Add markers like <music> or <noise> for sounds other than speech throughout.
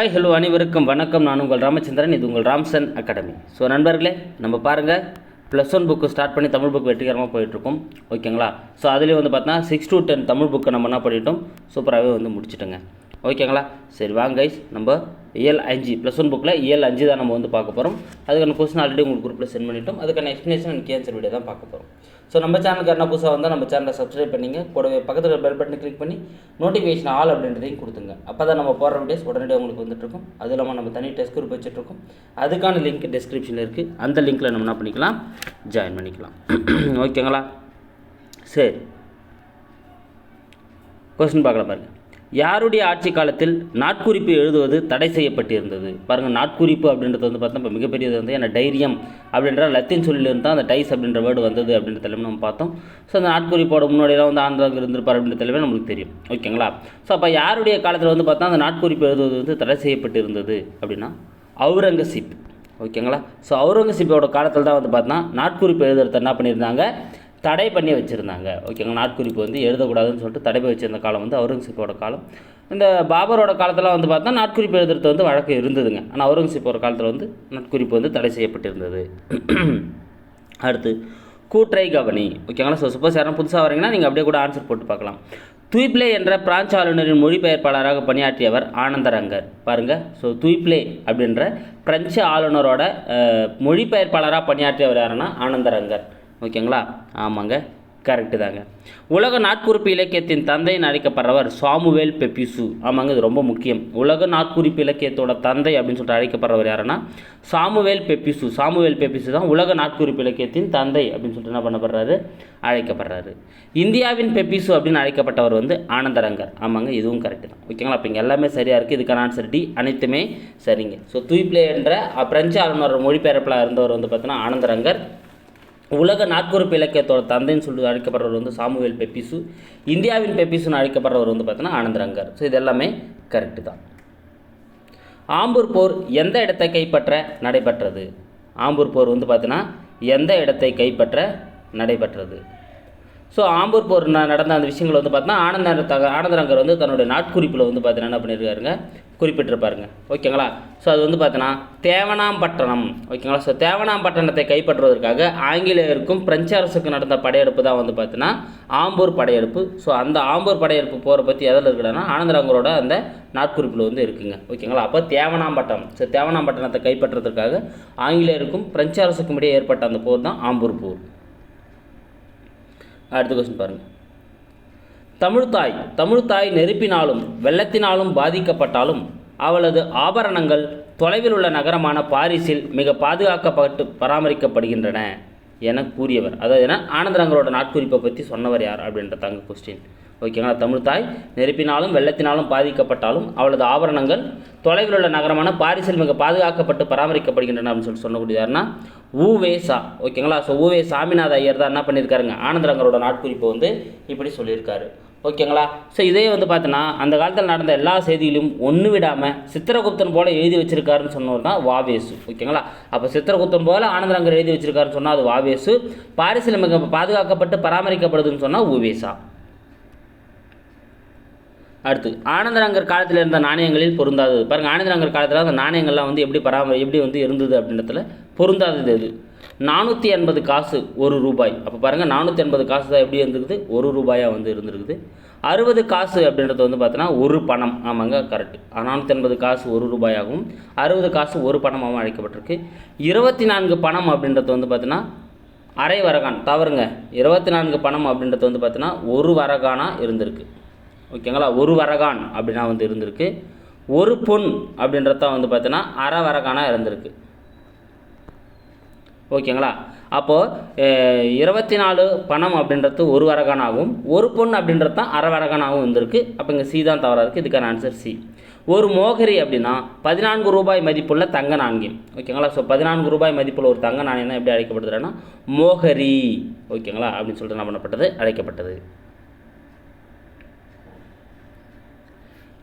Hi hello அனைவருக்கும் வணக்கம். நான் உங்கள் ராமச்சந்திரன் இது உங்கள் ராம்சன் அகாடமி. ஸோ நண்பர்களே நம்ம பாருங்கள் ப்ளஸ் ஒன் புக்கு ஸ்டார்ட் பண்ணி தமிழ் புக் வெற்றிகரமாக போயிட்டுருக்கோம். ஓகேங்களா ஸோ அதுலேயும் வந்து பார்த்தா சிக்ஸ் டு டென் தமிழ் புக்கை நம்ம என்ன பண்ணிட்டோம்? சூப்பராகவே வந்து முடிச்சுட்டோங்க. ஓகேங்களா சரி வாங்க கைஸ் நம்ம இயல் அஞ்சு ப்ளஸ் ஒன் புக்கில் இயல் அஞ்சு தான் நம்ம வந்து பார்க்க போகிறோம் அதுக்கான கொஸ்டின் ஆல்ரெடி உங்களுக்கு குரூப்பில் சென்ட் பண்ணிட்டோம். அதுக்கான எக்ஸ்ப்ளனேஷன் அண்ட் கேன்சர் வீடியோ தான் பார்க்க போகிறோம் ஸோ நம்ம சேனலுக்கு என்ன புதுசாக வந்தால் நம்ம சேனலை சப்ஸ்கிரைப் பண்ணிங்க. கூடவே பக்கத்தில் பெல் பட்டனை கிளிக் பண்ணி நோட்டிஃபிகேஷன் ஆல் அப்படின்றதையும் கொடுத்துங்க. அப்போ தான் நம்ம போடுற வீடியோஸ் உடனடியாக உங்களுக்கு வந்துட்டுருக்கும் அது இல்லாமல் நம்ம தனி டெஸ்ட் குரூப் வச்சுட்ருக்கோம் அதுக்கான லிங்க் டிஸ்கிரிப்ஷனில் இருக்குது அந்த லிங்க்கில் நம்ம என்ன பண்ணிக்கலாம்? ஜாயின் பண்ணிக்கலாம். <clears throat> ஓகேங்களா சரி. கொஸ்டின் பார்க்கலாம் பாருங்கள் யாருடைய ஆட்சி காலத்தில் நாட்குறிப்பு எழுதுவது தடை செய்யப்பட்டிருந்தது? பாருங்கள் நாட்குறிப்பு அப்படின்றது வந்து பார்த்தா இப்போ மிகப்பெரியது வந்து ஏன்னா டைரியம் அப்படின்ற லத்தீன் சொல்லிலிருந்து தான் அந்த டைஸ் அப்படின்ற வேர்டு வந்தது அப்படின்ற தலைமை நம்ம பார்த்தோம். ஸோ அந்த நாட்குறிப்போட முன்னாடியெல்லாம் வந்து ஆந்திராவுக்கு இருந்திருப்பார் அப்படின்ற தலைமை நம்மளுக்கு தெரியும். ஓகேங்களா? ஸோ அப்போ யாருடைய காலத்தில் வந்து பார்த்தா அந்த நாட்குறிப்பு எழுதுவது வந்து தடை செய்யப்பட்டிருந்தது அப்படின்னா அவுரங்கசீப் ஓகேங்களா? ஸோ அவுரங்கசீப்போட காலத்தில் தான் வந்து பார்த்தா நாட்குறிப்பு எழுதுறத என்ன பண்ணியிருந்தாங்க? தடை பண்ணி வச்சுருந்தாங்க. ஓகேங்க நாட்குறிப்பு வந்து எழுதக்கூடாதுன்னு சொல்லிட்டு தடை பண்ணி வச்சிருந்த காலம் வந்து அவுரங்கசீப்போட காலம். இந்த பாபரோட காலத்தில் வந்து பார்த்தா நாட்குறிப்பு எழுதுறது வந்து வழக்கு இருந்ததுங்க. ஆனால் அவுரங்கசீப்போட காலத்தில் வந்து நாட்குறிப்பு வந்து தடை செய்யப்பட்டிருந்தது. <clears throat> அடுத்து கூற்றை கவனி. ஓகேங்களா ஸோ சப்போஸ் யாரும் புதுசாக வரீங்கன்னா நீங்கள் அப்படியே கூட ஆன்சர் போட்டு பார்க்கலாம். துய்ப்ளே என்ற பிரான்ச் ஆளுநரின் மொழிபெயர்ப்பாளராக பணியாற்றியவர் ஆனந்தரங்கர். பாருங்கள் ஸோ துய்ப்ளே அப்படின்ற பிரெஞ்சு ஆளுநரோட மொழிபெயர்ப்பாளராக பணியாற்றியவர் யாருன்னா ஆனந்தரங்கர். ஓகேங்களா? ஆமாங்க. கரெக்டு தாங்க. உலக நாட்குறிப்பு இலக்கியத்தின் தந்தைன்னு அழைக்கப்படுறவர் சாமுவேல் பெப்பிசு. ஆமாங்க இது ரொம்ப முக்கியம். உலக நாட்குறிப்பு இலக்கியத்தோட தந்தை அப்படின்னு சொல்லிட்டு அழைக்கப்படுறவர் யாருன்னா சாமுவேல் பெப்பிசு. சாமுவேல் பெப்பிசு தான் உலக நாட்குறிப்பு இலக்கியத்தின் தந்தை அப்படின்னு சொல்லிட்டு என்ன பண்ணப்படுறாரு? அழைக்கப்படுறாரு. இந்தியாவின் பெப்பிசு அப்படின்னு அழைக்கப்பட்டவர் வந்து ஆனந்தரங்கர். ஆமாங்க இதுவும் கரெக்டு தான். ஓகேங்களா? அப்போ இங்கே எல்லாமே சரியாக இருக்குது இதுக்கான ஆன்சர் டி அனைத்துமே சரிங்க. ஸோ துய்ப்ளே என்ற பிரெஞ்சு ஆளுநர் மொழிபெயர்ப்பில் இருந்தவர் வந்து பார்த்தீங்கன்னா ஆனந்தரங்கர். உலக நாட்குறிப்பு இலக்கியத்தோட தந்தைன்னு சொல்லி அழைக்கப்படுறவர் வந்து சாமுவேல் பெப்பிசு. இந்தியாவின் பெப்பிசுன்னு அழைக்கப்படுறவர் வந்து பார்த்தீங்கன்னா ஆனந்தரங்கர் ஸோ இது எல்லாமே கரெக்டு தான். ஆம்பூர் போர் எந்த இடத்தை கைப்பற்ற நடைபெற்றது? ஆம்பூர் போர் வந்து பார்த்தீங்கன்னா எந்த இடத்தை கைப்பற்ற நடைபெற்றது? ஸோ ஆம்பூர் போர் நடந்த அந்த விஷயங்கள் வந்து பார்த்தீங்கன்னா ஆனந்த தக ஆனந்தரங்கர் வந்து தன்னுடைய நாட்குறிப்பில் வந்து பார்த்தீங்கன்னா என்ன பண்ணியிருக்காருங்க? குறிப்பிட்டிருப்பாருங்க. ஓகேங்களா? ஸோ அது வந்து பார்த்தோன்னா தேவனாம்பட்டணம் ஓகேங்களா? ஸோ தேவனாம்பட்டணத்தை கைப்பற்றுவதற்காக ஆங்கிலேயருக்கும் பிரெஞ்சு அரசுக்கு நடந்த படையெடுப்பு தான் வந்து பார்த்தீங்கன்னா ஆம்பூர் படையெடுப்பு. ஸோ அந்த ஆம்பூர் படையெடுப்பு போரை பற்றி எதில் இருக்குன்னா ஆனந்தரங்கரோட அந்த நாட்குறிப்பில் வந்து இருக்குங்க. ஓகேங்களா? அப்போ தேவனாம்பட்டணம் ஸோ தேவனாம்பட்டணத்தை கைப்பற்றுவதற்காக ஆங்கிலேயருக்கும் பிரெஞ்சு அரசுக்கும் இடையே ஏற்பட்ட அந்த போர் தான் ஆம்பூர் போர். அடுத்த கொஸ்டின் பாருங்கள் தமிழ்தாய் தமிழ்தாய் நெருப்பினாலும் வெள்ளத்தினாலும் பாதிக்கப்பட்டாலும் அவளது ஆபரணங்கள் தொலைவில் உள்ள நகரமான பாரிஸில் மிக பாதுகாக்கப்பட்டு பராமரிக்கப்படுகின்றன என கூறியவர். அதாவது என்ன? ஆனந்தரங்களோட நாட்குறிப்பை பற்றி சொன்னவர் யார் அப்படின்றதாங்க கொஸ்டின் ஓகேங்களா தமிழ்தாய் நெருப்பினாலும் வெள்ளத்தினாலும் பாதிக்கப்பட்டாலும் அவளது ஆபரணங்கள் தொலைவில் உள்ள நகரமான பாரிஸில் மிக பாதுகாக்கப்பட்டு பராமரிக்கப்படுகின்றன அப்படின்னு சொல்லி சொல்லக்கூடிய யாருன்னா ஊவேசா ஓகேங்களா ஸோ ஊவே சாமிநாத ஐயர் தான் என்ன பண்ணியிருக்காருங்க? ஆனந்தரங்கரோட நாட்குறிப்பை வந்து இப்படி சொல்லியிருக்காரு. ஓகேங்களா? ஸோ இதே வந்து பார்த்தோன்னா அந்த காலத்தில் நடந்த எல்லா செய்தியிலும் ஒன்று விடாமல் சித்திரகுப்தன் போல் எழுதி வச்சிருக்காருன்னு சொன்னவர் தான் வாவேசு. ஓகேங்களா? அப்போ சித்திரகுப்தன் போல் ஆனந்தரங்கர் எழுதி வச்சிருக்காருன்னு சொன்னால் அது வாவேசு. பாரிசிலமிக பாதுகாக்கப்பட்டு பராமரிக்கப்படுதுன்னு சொன்னால் உவேசா. அடுத்து ஆனந்தரங்கர் காலத்தில் இருந்த நாணயங்களில் பொருந்தாதது. பாருங்கள் ஆனந்தரங்கர் காலத்தில் அந்த நாணயங்கள்லாம் வந்து எப்படி பராமரி எப்படி வந்து இருந்தது அப்படின்றதுல பொருந்தாதது அது நானூற்றி எண்பது காசு ஒரு ரூபாய். அப்போ பாருங்கள் நானூற்றி எண்பது காசு தான் எப்படி இருந்திருக்குது? ஒரு ரூபாயாக வந்து இருந்திருக்குது. அறுபது காசு அப்படின்றது வந்து பார்த்தோன்னா ஒரு பணம். ஆமாங்க கரெக்ட் நானூற்றி எண்பது காசு ஒரு ரூபாயாகவும் அறுபது காசு ஒரு பணமாகவும் அழைக்கப்பட்டிருக்கு. இருபத்தி நான்கு பணம் அப்படின்றது வந்து பார்த்தோன்னா அரை வரகான். தவறுங்க. இருபத்தி நான்கு பணம் அப்படின்றது வந்து பார்த்தோன்னா ஒரு வரகானாக இருந்திருக்கு. ஓகேங்களா? ஒரு வரகான் அப்படின்னா வந்து இருந்திருக்கு. ஒரு பொன் அப்படின்றத வந்து பார்த்தோன்னா அரை வரகானாக இருந்திருக்கு. ஓகேங்களா? அப்போது இருபத்தி நாலு பணம் அப்படின்றது ஒரு வரகனாகவும் ஒரு பொண்ணு அப்படின்றது தான் அரை வரகானாகவும் இருந்திருக்கு. அப்போ இங்கே சி தான் தவறாக இருக்குது இதுக்கான ஆன்சர் சி ஒரு மோகரி அப்படின்னா பதினான்கு ரூபாய் மதிப்புள்ள தங்க நாணயம். ஓகேங்களா? ஸோ பதினான்கு ரூபாய் மதிப்புள்ள ஒரு தங்க நாணயம் எப்படி அழைக்கப்படுதுன்னா மோகரி. ஓகேங்களா? அப்படின்னு சொல்லிட்டு என்ன பண்ணப்பட்டது? அழைக்கப்பட்டது.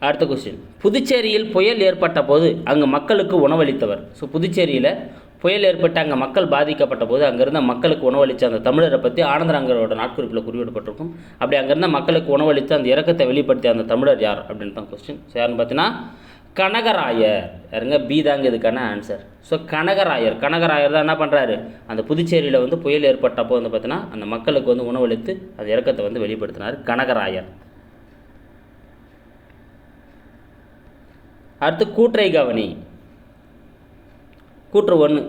அடுத்த கொஸ்டின் புதுச்சேரியில் புயல் ஏற்பட்ட போது அங்கு மக்களுக்கு உணவளித்தவர். ஸோ புதுச்சேரியில் புயல் ஏற்பட்டு அங்கே மக்கள் பாதிக்கப்பட்ட போது அங்கேருந்த மக்களுக்கு உணவளித்த அந்த தமிழரை பற்றி ஆனந்தரங்கரோட நாட்குறிப்பில் குறிப்பிடப்பட்டிருக்கும். அப்படி அங்கேருந்த மக்களுக்கு உணவளித்து அந்த இறக்கத்தை வெளிப்படுத்திய அந்த தமிழர் யார் அப்படின்னு தான் கொஸ்டின் யாருன்னு பார்த்தீங்கன்னா கனகராயர். யாருங்க? பி தாங்க இதுக்கான ஆன்சர் ஸோ கனகராயர். கனகராயர் தான் என்ன பண்ணுறாரு அந்த புதுச்சேரியில் வந்து புயல் ஏற்பட்டப்போ வந்து பார்த்தீங்கன்னா அந்த மக்களுக்கு வந்து உணவளித்து அந்த இறக்கத்தை வந்து வெளிப்படுத்தினார் கனகராயர். அடுத்து கூற்றை கவனி. கூற்று ஒன்று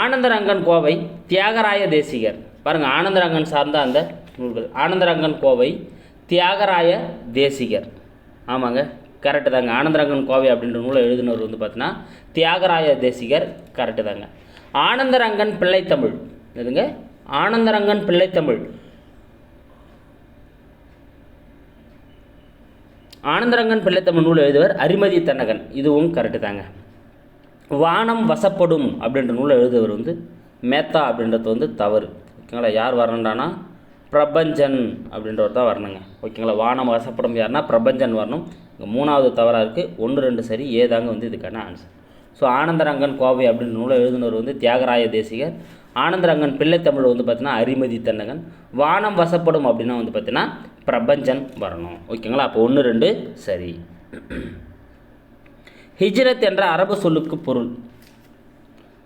ஆனந்தரங்கன் கோவை தியாகராய தேசிகர். பாருங்கள் ஆனந்தரங்கன் சார்ந்த அந்த நூல்கள். ஆனந்தரங்கன் கோவை தியாகராய தேசிகர். ஆமாங்க கரெக்டு தாங்க. ஆனந்தரங்கன் கோவை அப்படின்ற நூலை எழுதினவர் வந்து பார்த்தீங்கன்னா தியாகராய தேசிகர் கரெக்டு தாங்க. ஆனந்தரங்கன் பிள்ளைத்தமிழ் எதுங்க ஆனந்தரங்கன் பிள்ளைத்தமிழ் ஆனந்தரங்கன் பிள்ளைத்தமிழ் நூல் எழுதுவர் அரிமதி தன்னகன். இதுவும் கரெக்டு தாங்க. வானம் வசப்படும் அப்படின்ற நூலை எழுதுவர் வந்து மேத்தா அப்படின்றது வந்து தவறு. ஓகேங்களா? யார் வரணுண்டானா பிரபஞ்சன் அப்படின்றவர் தான் வரணுங்க. ஓகேங்களா? வானம் வசப்படும் யாருன்னா பிரபஞ்சன் வரணும். இங்கே மூணாவது தவறாக இருக்குது ஒன்று ரெண்டு சரி ஏதாங்க வந்து இதுக்கான ஆன்சர் ஸோ ஆனந்தரங்கன் கோவை அப்படின்ற நூலை எழுதினவர் வந்து தியாகராய தேசிகர். ஆனந்தரங்கன் பிள்ளைத்தமிழ் வந்து பார்த்தீங்கன்னா அரிமதி தன்னகன். வானம் வசப்படும் அப்படின்னா வந்து பார்த்தீங்கன்னா பிரபஞ்சன் வரணும். ஓகேங்களா? அப்போ ஒன்று ரெண்டு சரி. ஹிஜ்ரத் என்ற அரபு சொல்லுக்கு பொருள்.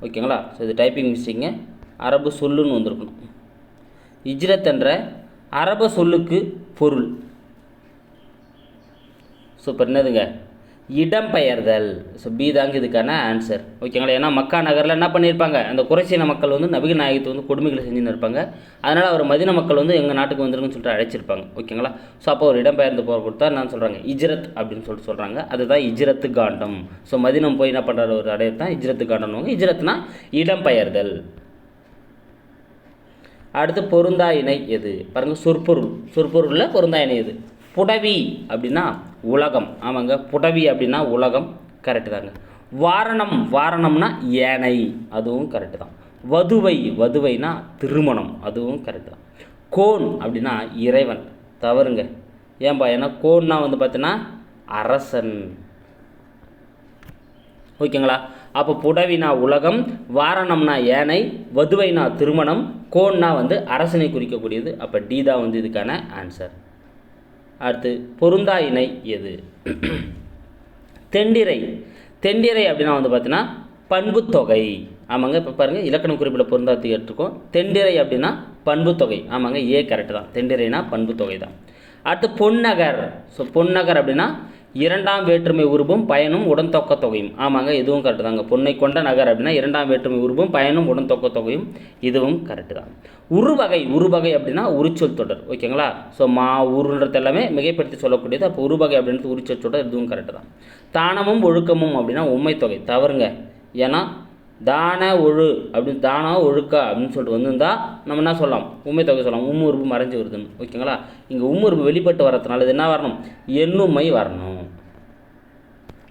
ஓகேங்களா? ஸோ இது டைப்பிங் மிஸ்டிங்க அரபு சொல்லுன்னு வந்திருக்கணும். ஹிஜ்ரத் என்ற அரபு சொல்லுக்கு பொருள். சூப்பர் என்னதுங்க? இடம்பெயர்தல் ஸோ பி தாங்க இதுக்கான ஆன்சர் ஓகேங்களா ஏன்னா மக்கா நகரில் என்ன பண்ணியிருப்பாங்க அந்த குறைசீன மக்கள் வந்து நபிகள் நாயகத்தை வந்து கொடுமைகளை செஞ்சுன்னு இருப்பாங்க. அதனால் அவர் மதின மக்கள் வந்து எங்கள் நாட்டுக்கு வந்துருங்கன்னு சொல்லிட்டு அழைச்சிருப்பாங்க. ஓகேங்களா ஸோ அப்போ ஒரு இடம்பெயர்ந்து போகிற கொடுத்தா நான் சொல்கிறாங்க இஜ்ரத் அப்படின்னு சொல்லிட்டு சொல்கிறாங்க அதுதான் இஜ்ரத்து காண்டம். ஸோ மதினம் போய் என்ன பண்ணுற ஒரு அடையை தான் இஜ்ரத்து காண்டம்னுவாங்க. இஜ்ரத்னா இடம்பெயர்தல் அடுத்து பொருந்தா இணை எது? பாருங்கள் சொற்பொருள். சொற்பொருளில் பொருந்தா இணை எது? புடவி அப்படின்னா உலகம். ஆமாங்க. புடவி அப்படின்னா உலகம். கரெக்டு தாங்க. வாரணம். வாரணம்னா ஏனை அதுவும் கரெக்டு தான். வதுவை. வதுவைனா திருமணம். அதுவும் கரெக்டு தான். கோன் அப்படின்னா இறைவன். தவறுங்க. ஏன்பா? ஏன்னா கோன்னா வந்து பார்த்தீங்கன்னா அரசன். ஓகேங்களா? அப்போ புடவினா உலகம் வாரணம்னா ஏனை வதுவைனா திருமணம் கோன்னா வந்து அரசனை குறிக்கக்கூடியது. அப்போ டி தான் வந்து இதுக்கான ஆன்சர் அடுத்து பொருந்தா இணை எது? தெண்டிரை. தெண்டிரை அப்படின்னா வந்து பார்த்தீங்கன்னா பண்புத்தொகை. ஆமாங்க இப்போ பாருங்கள் இலக்கணம் குறிப்பில் பொருந்தாத்தி எடுத்துருக்கோம் தெண்டிரை அப்படின்னா பண்புத்தொகை. ஆமாங்க ஏ கரெக்டு தான். தெண்டிரைனா பண்புத்தொகை தான் அடுத்து பொன்னகர். ஸோ பொன்னகர் அப்படின்னா இரண்டாம் வேற்றுமை உருவும் பயனும் உடன்தொக்க தொகையும். ஆமாங்க இதுவும் கரெக்டு தாங்க. பொண்ணை கொண்ட நகர் அப்படின்னா இரண்டாம் வேற்றுமை உருவும் பயனும் உடன்தொக்க தொகையும். இதுவும் கரெக்டு தான். உருவகை உருவகை அப்படின்னா உரிச்சொல் தொடர். ஓகேங்களா? ஸோ மா உருன்றது எல்லாமே மிகைப்படுத்தி சொல்லக்கூடியது. அப்போ உருவகை அப்படின்றது உரிச்சொல் தொடர் இதுவும் கரெக்டு தான். தானமும் ஒழுக்கமும் அப்படின்னா உண்மை தொகை. தவறுங்க. ஏன்னா தான ஒழு அப்படின்னு தானா ஒழுக்கா அப்படின்னு சொல்லிட்டு வந்திருந்தா நம்ம என்ன சொல்லலாம்? உண்மை தொகை சொல்லலாம். உம்முறுப்பு மறைஞ்சு வருதுன்னு. ஓகேங்களா? இங்கே உம்முறுப்பு வெளிப்பட்டு வரதுனால இது என்ன வரணும்? எண்ணுமை வரணும்.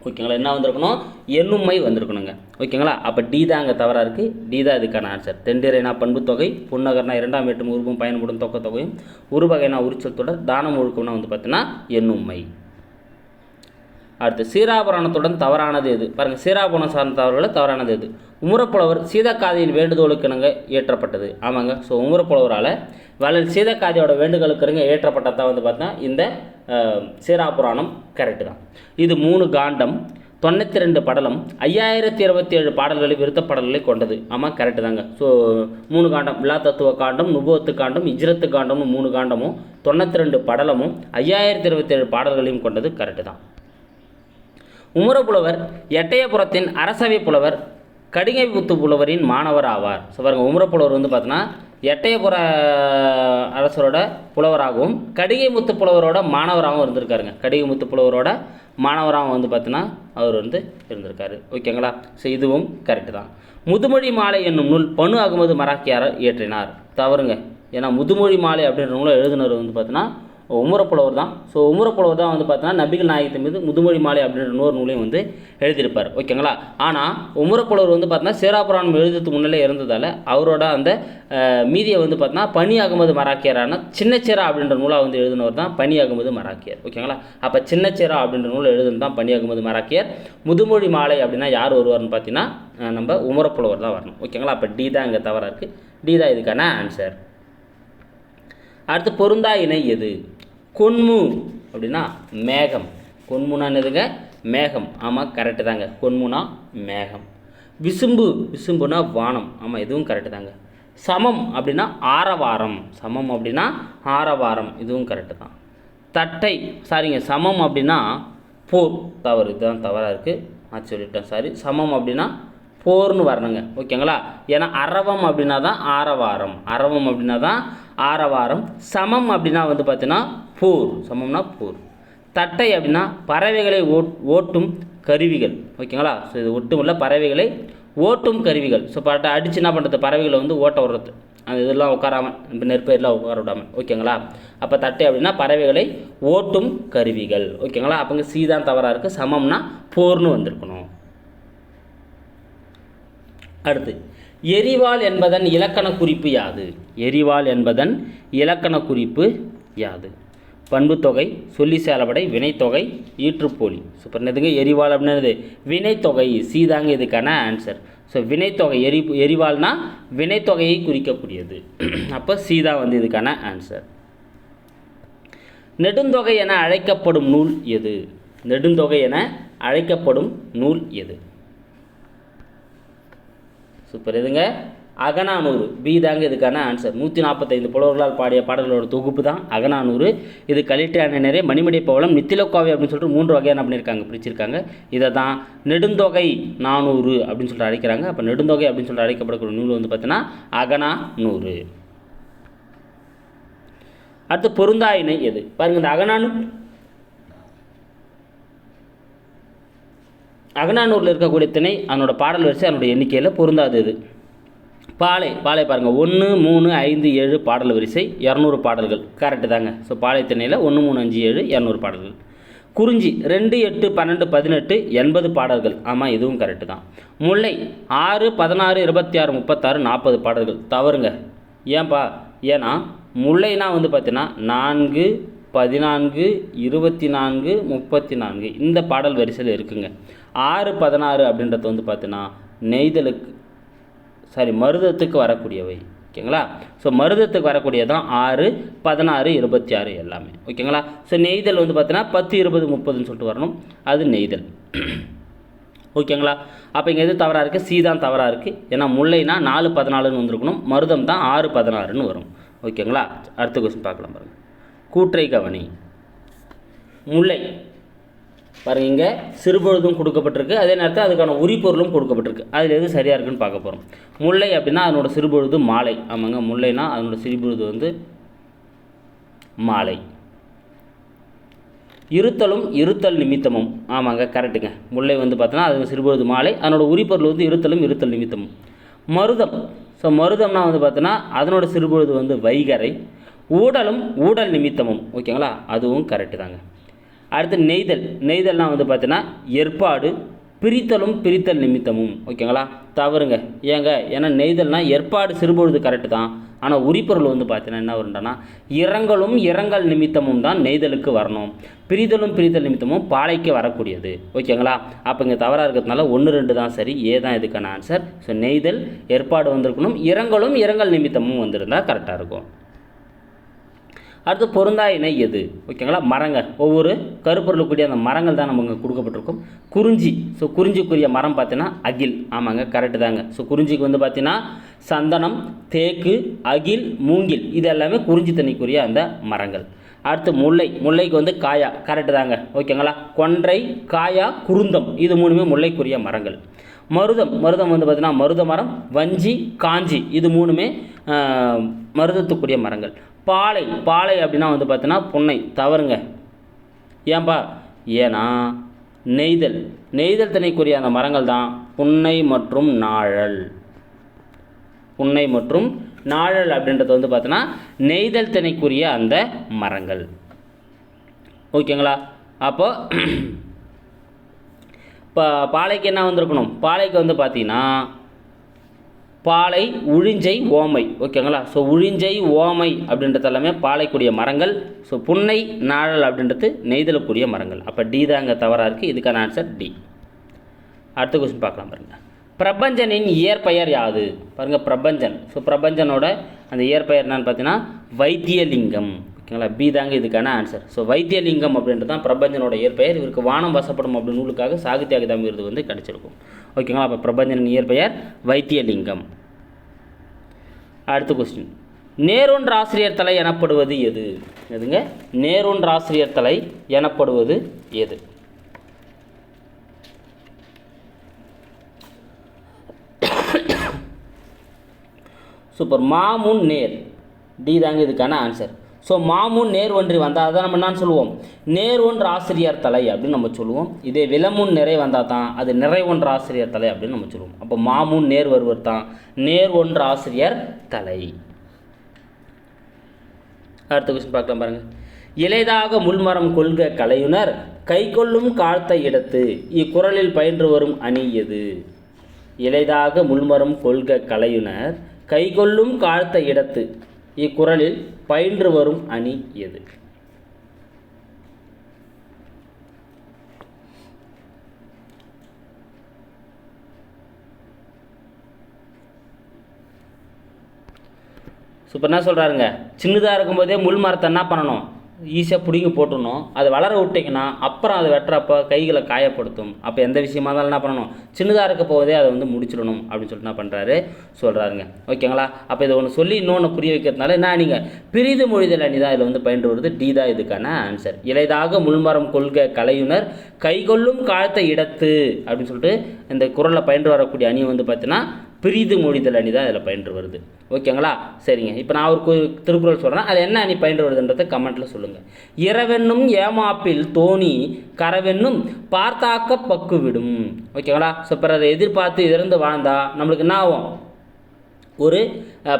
ஓகேங்களா? என்ன வந்திருக்கணும்? எண்ணுமை வந்திருக்கணுங்க. ஓகேங்களா? அப்போ டி தான் அங்கே தவறாக இருக்குது டி தான் இதுக்கான ஆன்சர் தெண்டிரைனா பண்புத்தொகை புன்னகர்னா இரண்டாம் எட்டும் உருவம் பயன்படும் தொக்க தொகையும் உருவகைனா உரிச்சல் தொடர் தானம் ஒழுக்கம்னா வந்து பார்த்தீங்கன்னா எண்ணுமை. அடுத்து சீராபுராணத்துடன் தவறானது எது? பாருங்கள் சீராபுரம் சார்ந்த தவறுகளில் தவறானது எது? உமரப்புலவர் சீதக்காதியின் வேண்டுதலுக்கு இணங்க ஏற்றப்பட்டது ஆமாங்க. ஸோ உமரப்புலவரால் வளர் சீதக்காதியோட வேண்டுதலுக்கு ஏற்றப்பட்டதான் வந்து பார்த்தீங்கன்னா இந்த சீராபுராணம் கரெக்டு தான். இது மூணு காண்டம் தொண்ணூற்றி ரெண்டு படலம் ஐயாயிரத்தி இருபத்தி ஏழு பாடல்களை விருத்த பாடல்களை கொண்டது. ஆமாம் கரெக்டு தாங்க. ஸோ மூணு காண்டம் விழா தத்துவ காண்டம் நுபுவத்து காண்டம் இஜ்ரத்து காண்டம்னு மூணு காண்டமும் தொண்ணூற்றி ரெண்டு படலமும் ஐயாயிரத்தி இருபத்தி ஏழு பாடல்களையும் கொண்டது கரெக்டு தான். உமரப்புலவர் எட்டயபுரத்தின் அரசவை புலவர் கடிகைபுத்து புலவரின் மாணவர் ஆவார். ஸோ உமர புலவர் வந்து பார்த்தோன்னா எட்டயபுர அரசரோட புலவராகவும் கடிகை முத்து புலவரோட மாணவராகவும் இருந்திருக்காருங்க. கடிகை முத்து புலவரோட மாணவராகவும் வந்து பார்த்தீங்கன்னா அவர் வந்து இருந்திருக்காரு. ஓகேங்களா? ஸோ இதுவும் கரெக்டு தான். முதுமொழி மாலை என்னும் நூல் பனு அகமது மராக்கியார் இயற்றினார். தவறுங்க. ஏன்னா முதுமொழி மாலை அப்படின்ற நூலை எழுதினவர் வந்து பார்த்தோன்னா உமரப்புலவர் தான். ஸோ உமரப்புலவர் தான் வந்து பார்த்தோன்னா நபிகள் நாயகத்தின் மீது முதுமொழி மாலை அப்படின்ற இன்னொரு நூலையும் வந்து எழுதியிருப்பார். ஓகேங்களா? ஆனால் உமரப்புலவர் வந்து பார்த்தோன்னா சேராபுராணம் எழுதுறதுக்கு முன்னாலே இருந்ததால் அவரோட அந்த மீதியை வந்து பார்த்தோன்னா பனி அகமது மராக்கியரான சின்னச்சேரா அப்படின்ற நூலாக வந்து எழுதினவர் தான் பனி அகமது மராக்கியர். ஓகேங்களா? அப்போ சின்னச்சேரா அப்படின்ற நூல் எழுதுனது தான் பனி அகமது மராக்கியர். முதுமொழி மாலை அப்படின்னா யார் வருவார்னு பார்த்தீங்கன்னா நம்ம உமரப்புலவர் தான் வரணும். ஓகேங்களா? அப்போ டி தான் இங்கே தவறாக இருக்குது டி தான் இதுக்கான ஆன்சர் அடுத்து பொருந்தா இணை எது? கொன்மு அப்படின்னா மேகம். கொன்முனா என்னதுங்க? மேகம். ஆமாம் கரெக்டு தாங்க. கொன்முனா மேகம். விசும்பு விசும்புனா வானம். ஆமாம் இதுவும் கரெக்டு தாங்க. சமம் அப்படின்னா ஆரவாரம். சமம் அப்படின்னா ஆரவாரம். இதுவும் கரெக்டு தான். தட்டை சாரிங்க சமம் அப்படின்னா போர். தவறு இதுதான் தவறாக இருக்குது நான் சொல்லிட்டேன் சாரி சமம் அப்படின்னா போர்னு வரணுங்க. ஓகேங்களா? ஏன்னா அரவம் அப்படின்னா தான் ஆரவாரம். அரவம் அப்படின்னா தான் ஆரவாரம் சமம் அப்படின்னா வந்து பார்த்தீங்கன்னா போர் சமம்னா போர். தட்டை அப்படின்னா பறவைகளை ஓட் ஓட்டும் கருவிகள். ஓகேங்களா? ஸோ இது ஒட்டுமல்ல பறவைகளை ஓட்டும் கருவிகள். ஸோ பட்ட அடித்து என்ன பண்ணுறது பறவைகளை வந்து ஓட்ட விடுறது. அந்த இதெல்லாம் உட்காராமல் இப்போ நெற்பயிரெலாம் உட்கார விடாமல் ஓகேங்களா? அப்போ தட்டை அப்படின்னா பறவைகளை ஓட்டும் கருவிகள். ஓகேங்களா? அப்போங்க சீதான் தவறாக இருக்குது சமம்னா போர்னு வந்திருக்கணும். அடுத்து. எரிவாள் என்பதன் இலக்கண குறிப்பு யாது? எரிவாள் என்பதன் இலக்கண குறிப்பு யாது? பண்புத்தொகை சொல்லி சேலப்படை வினைத்தொகை ஈற்றுப்போலி. சூப்பர் எதுங்க எரிவாள் அப்படின்னது வினைத்தொகை. சீதாங்க இதுக்கான ஆன்சர் ஸோ வினைத்தொகை எரி எரிவாள்னா வினைத்தொகையை குறிக்கக்கூடியது. <clears throat> அப்போ சீதா வந்து இதுக்கான ஆன்சர் நெடுந்தொகை என அழைக்கப்படும் நூல் எது? நெடுந்தொகை என அழைக்கப்படும் நூல் எது? சூப்பர். எதுங்க? அகனானூறு பி தாங்க இதுக்கான ஆன்சர் நூற்றி நாற்பத்தைந்து புலவர்களால் பாடிய பாடல்களோட தொகுப்பு தான் அகனானூறு இது கலிட்டான மணிமடை பவளம் நித்திலக்கோவை அப்படின்னு சொல்லிட்டு மூன்று வகையான பண்ணியிருக்காங்க பிரிச்சிருக்காங்க. இதை தான் நெடுந்தொகை நானூறு அப்படின்னு சொல்லிட்டு அழைக்கிறாங்க. அப்போ நெடுந்தொகை அப்படின்னு சொல்லிட்டு அழைக்கப்படக்கூடிய நூல் வந்து பார்த்தீங்கன்னா அகநானூறு. அடுத்து பொருந்தாயினை எது? பாருங்கள் இந்த அகனானு அகனானூரில் இருக்கக்கூடிய திணை அதனோட பாடல் வரிசை அதனோட எண்ணிக்கையில் பொருந்தாது இது. பாலை பாலை பாருங்கள் ஒன்று மூணு ஐந்து ஏழு பாடல் வரிசை இரநூறு பாடல்கள். கரெக்டு தாங்க. ஸோ பாலை திணையில் ஒன்று மூணு அஞ்சு ஏழு இரநூறு பாடல்கள். குறிஞ்சி ரெண்டு எட்டு பன்னெண்டு பதினெட்டு எண்பது பாடல்கள். ஆமாம் இதுவும் கரெக்டு தான். முல்லை ஆறு பதினாறு இருபத்தி ஆறு முப்பத்தாறு நாற்பது பாடல்கள். தவறுங்க. ஏன்பா? ஏன்னா முல்லைனா வந்து பார்த்தீங்கன்னா நான்கு பதினான்கு இருபத்தி நான்கு முப்பத்தி நான்கு. இந்த பாடல் வரிசையில் இருக்குங்க. ஆறு பதினாறு அப்படின்றது வந்து பார்த்தீங்கன்னா நெய்தலுக்கு சாரி மருதத்துக்கு வரக்கூடியவை. ஓகேங்களா? ஸோ மருதத்துக்கு வரக்கூடியதான் ஆறு பதினாறு இருபத்தி ஆறு எல்லாமே. ஓகேங்களா? ஸோ நெய்தல் வந்து பார்த்தீங்கன்னா பத்து இருபது முப்பதுன்னு சொல்லிட்டு வரணும். அது நெய்தல். <clears throat> ஓகேங்களா? அப்போ இங்கே எது தவறாக இருக்குது சி தான் தவறாக இருக்குது ஏன்னா முல்லைனா நாலு பதினாலுன்னு வந்திருக்கணும். மருதம் தான் ஆறு பதினாறுன்னு வரும். ஓகேங்களா? அடுத்த கொஸ்டின் பார்க்கலாம் பாருங்கள் கூற்றை கவனி. முல்லை. பாருங்க இங்கே சிறுபொழுதும் கொடுக்கப்பட்டிருக்கு அதே நேரத்தில் அதுக்கான உரிபொருளும் கொடுக்கப்பட்டிருக்கு. அதில் எது சரியாக இருக்குன்னு பார்க்க போகிறோம் முல்லை அப்படின்னா அதனோட சிறுபொழுது மாலை. ஆமாங்க முல்லைனா அதனோட சிறுபொழுது வந்து மாலை. இருத்தலும் இருத்தல் நிமித்தமும். ஆமாங்க கரெக்டுங்க முல்லை வந்து பார்த்தோன்னா அது சிறுபொழுது மாலை அதனோட உரிப்பொருள் வந்து இருத்தலும் இருத்தல் நிமித்தமும். மருதம். ஸோ மருதம்னா வந்து பார்த்தோன்னா அதனோட சிறுபொழுது வந்து வைகரை ஊடலும் ஊடல் நிமித்தமும். ஓகேங்களா? அதுவும் கரெக்டு தாங்க. அடுத்து நெய்தல். நெய்தல்லாம் வந்து பார்த்தீங்கன்னா ஏற்பாடு பிரித்தலும் பிரித்தல் நிமித்தமும். ஓகேங்களா? தவறுங்க. ஏங்க ஏன்னா நெய்தல்னால் ஏற்பாடு சிறுபொழுது கரெக்டு தான். ஆனால் உரிப்பொருள் வந்து பார்த்தீங்கன்னா என்ன வருண்டனா இரங்கலும் இரங்கல் நிமித்தமும் தான் நெய்தலுக்கு வரணும். பிரிதலும் பிரித்தல் நிமித்தமும் பாலைக்கு வரக்கூடியது. ஓகேங்களா? அப்போ இங்கே தவறாக இருக்கிறதுனால ஒன்று ரெண்டு தான் சரி ஏ தான் இதுக்கான ஆன்சர் ஸோ நெய்தல் ஏற்பாடு வந்திருக்கணும். இரங்கலும் இரங்கல் நிமித்தமும் வந்திருந்தால் கரெக்டாக இருக்கும். அடுத்து பொருந்தா இணை எது? ஓகேங்களா மரங்கள். ஒவ்வொரு கருப்பொருளுக்குரிய அந்த மரங்கள் தான் நமக்கு கொடுக்கப்பட்டிருக்கும். குறிஞ்சி. ஸோ குறிஞ்சிக்குரிய மரம் பார்த்தீங்கன்னா அகில். ஆமாங்க கரெக்டு தாங்க. ஸோ குறிஞ்சிக்கு வந்து பார்த்தீங்கன்னா சந்தனம் தேக்கு அகில் மூங்கில். இது எல்லாமே குறிஞ்சி தண்ணிக்குரிய அந்த மரங்கள். அடுத்து முல்லை. முல்லைக்கு வந்து காயா. கரெக்டு தாங்க. ஓகேங்களா கொன்றை காயா குருந்தம். இது மூணுமே முல்லைக்குரிய மரங்கள். மருதம் மருதம் வந்து பார்த்தீங்கன்னா மருத மரம் வஞ்சி காஞ்சி இது மூணுமே மருதத்துக்குரிய மரங்கள். பாலை பாலை அப்படின்னா வந்து பார்த்தீங்கன்னா புன்னை தவறுங்க. ஏன்பா? ஏன்னா நெய்தல். நெய்தல் திணைக்குரிய அந்த மரங்கள் தான் புன்னை மற்றும் நாழல். புன்னை மற்றும் நாழல் அப்படின்றது வந்து பார்த்தோன்னா நெய்தல் திணைக்குரிய அந்த மரங்கள். ஓகேங்களா? அப்போது இப்போ பாலைக்கு என்ன வந்திருக்கணும்? பாலைக்கு வந்து பார்த்தீங்கன்னா பாலை உழிஞ்சை ஓமை. ஓகேங்களா? ஸோ உழிஞ்சை ஓமை அப்படின்றது எல்லாமே பாலைக்கூடிய மரங்கள். ஸோ புன்னை நாழல் அப்படின்றது நெய்தலக்கூடிய மரங்கள். அப்போ டி தாங்க தவறாக இருக்குது இதுக்கான ஆன்சர் டி அடுத்த கொஸ்டின் பார்க்கலாம் பாருங்கள் பிரபஞ்சனின் இயற்பெயர் யாது? பாருங்கள் பிரபஞ்சன். ஸோ பிரபஞ்சனோட அந்த இயற்பெயர் என்னன்னு பார்த்தீங்கன்னா வைத்தியலிங்கம். ஓகேங்களா? பி தாங்க இதுக்கான ஆன்சர் ஸோ வைத்தியலிங்கம் அப்படின்றது தான் பிரபஞ்சனோட இயற்பெயர். இவருக்கு வானம் வசப்படும் அப்படி நூலுக்காக சாகித்ய அகாதமி விருது வந்து கிடச்சிருக்கும். ஓகேங்களா? அப்போ பிரபஞ்சனின் இயற்பெயர் வைத்தியலிங்கம். அடுத்த கொஸ்டின் நேரொன்று ஆசிரியர் தலை எனப்படுவது எது? எதுங்க? நேரொன்று ஆசிரியர் தலை எனப்படுவது எது? <coughs> சூப்பர் மாமுன் நேர். டி தாங்க இதுக்கான ஆன்சர் ஸோ மாமுன் நேர் ஒன்றி வந்தால் அதை நம்ம என்னான்னு சொல்லுவோம். நேர் ஒன்று ஆசிரியர் தலை அப்படின்னு நம்ம சொல்லுவோம். இதே விலமுன் நிறை வந்தால் தான் அது நிறை ஒன்று ஆசிரியர் தலை அப்படின்னு நம்ம சொல்லுவோம். அப்போ மாமுன் நேர் வருவர் தான் நேர் ஒன்று ஆசிரியர் தலை. அடுத்த கொஸ்டின் பார்க்கலாம் பாருங்க. இளைதாக முள்மரம் கொள்க கலையுனர் கைக்கொள்ளும் காழ்த்த இடத்து இக்குறளில் பயின்று வரும் அணி எது? இளைதாக முள்மரம் கொள்க கலையுனர் கைகொள்ளும் காழ்த்த இடத்து இக்குறளில் பயின்று வரும் அணி எது? ஸோ இப்போ என்ன சொல்கிறாருங்க சின்னதாக இருக்கும்போதே முள் மரத்தை என்ன பண்ணணும்? ஈஸியாக பிடிங்கி போட்டுடணும். அது வளர விட்டிங்கன்னா அப்புறம் அதை வெட்டுறப்போ கைகளை காயப்படுத்தும். அப்போ எந்த விஷயமா இருந்தாலும் என்ன பண்ணணும்? சின்னதாக இருக்க போதே அதை வந்து முடிச்சிடணும் அப்படின்னு சொல்லிட்டு என்ன பண்ணுறாரு சொல்கிறாருங்க ஓகேங்களா? அப்போ இதை ஒன்று சொல்லி இன்னொன்று புரிய வைக்கிறதுனால என்ன நீங்கள் பிரிது மொழிதல் அணி தான் இதில் வந்து பயின்று வருது டி தான் இதுக்கான ஆன்சர் இலைதாக முள்மரம் கொள்க கலையுனர் கைகொள்ளும் காலத்தை இடத்து அப்படின்னு சொல்லிட்டு இந்த குரலில் பயின்று வரக்கூடிய அணி வந்து பார்த்தீங்கன்னா பிரிது மொழிதல் அணி தான் இதில் பயின்று வருது. ஓகேங்களா? சரிங்க. இப்போ நான் ஒரு திருக்குறள் சொல்கிறேன் அது என்ன அணி பயின்று வருதுன்றதை கமெண்ட்டில் சொல்லுங்கள் இரவென்னும் ஏமாப்பில் தோணி கரவென்னும் பார்த்தாக்க பக்கு விடும் ஓகேங்களா? ஸோ பிறரை அதை எதிர்பார்த்து இறந்து வாழ்ந்தா நம்மளுக்கு என்ன ஆகும்? ஒரு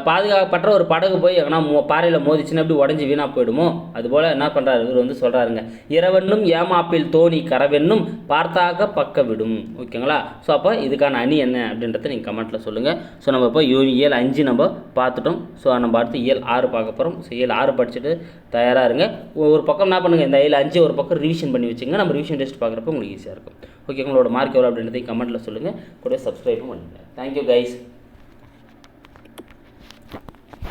பாதுகாப்பற்ற ஒரு படகு போய் எங்கன்னா மோ பாறையில் மோதிச்சுன்னா எப்படி உடஞ்சி வீணாக போயிடுமோ? அதுபோல் என்ன பண்ணுறாரு இவர் வந்து சொல்கிறாருங்க இரவென்னும் ஏமாப்பில் தோணி கரவென்னும் பார்த்தாக பக்க விடும் ஓகேங்களா? ஸோ அப்போ இதுக்கான அணி என்ன அப்படின்றத நீங்கள் கமெண்ட்டில் சொல்லுங்கள் ஸோ நம்ம இப்போ யூனி இயல் அஞ்சு நம்ம பார்த்துட்டோம். ஸோ நம்ம அடுத்து இயல் ஆறு பார்க்க போகிறோம் ஸோ இயல் ஆறு படிச்சுட்டு தயாராக இருங்க. ஒரு பக்கம் என்ன பண்ணுங்கள் இந்த இயல் அஞ்சு ஒரு பக்கம் ரிவிஷன் பண்ணி வச்சுங்க. நம்ம ரிவிஷன் டெஸ்ட் பார்க்குறப்ப உங்களுக்கு ஈஸியாக இருக்கும். ஓகே உங்களோட மார்க் எவ்வளோ அப்படின்றதையும் கமெண்ட்டில் சொல்லுங்கள் கூட சப்ஸ்கிரைபும் பண்ணுங்கள் தேங்க்யூ கைஸ்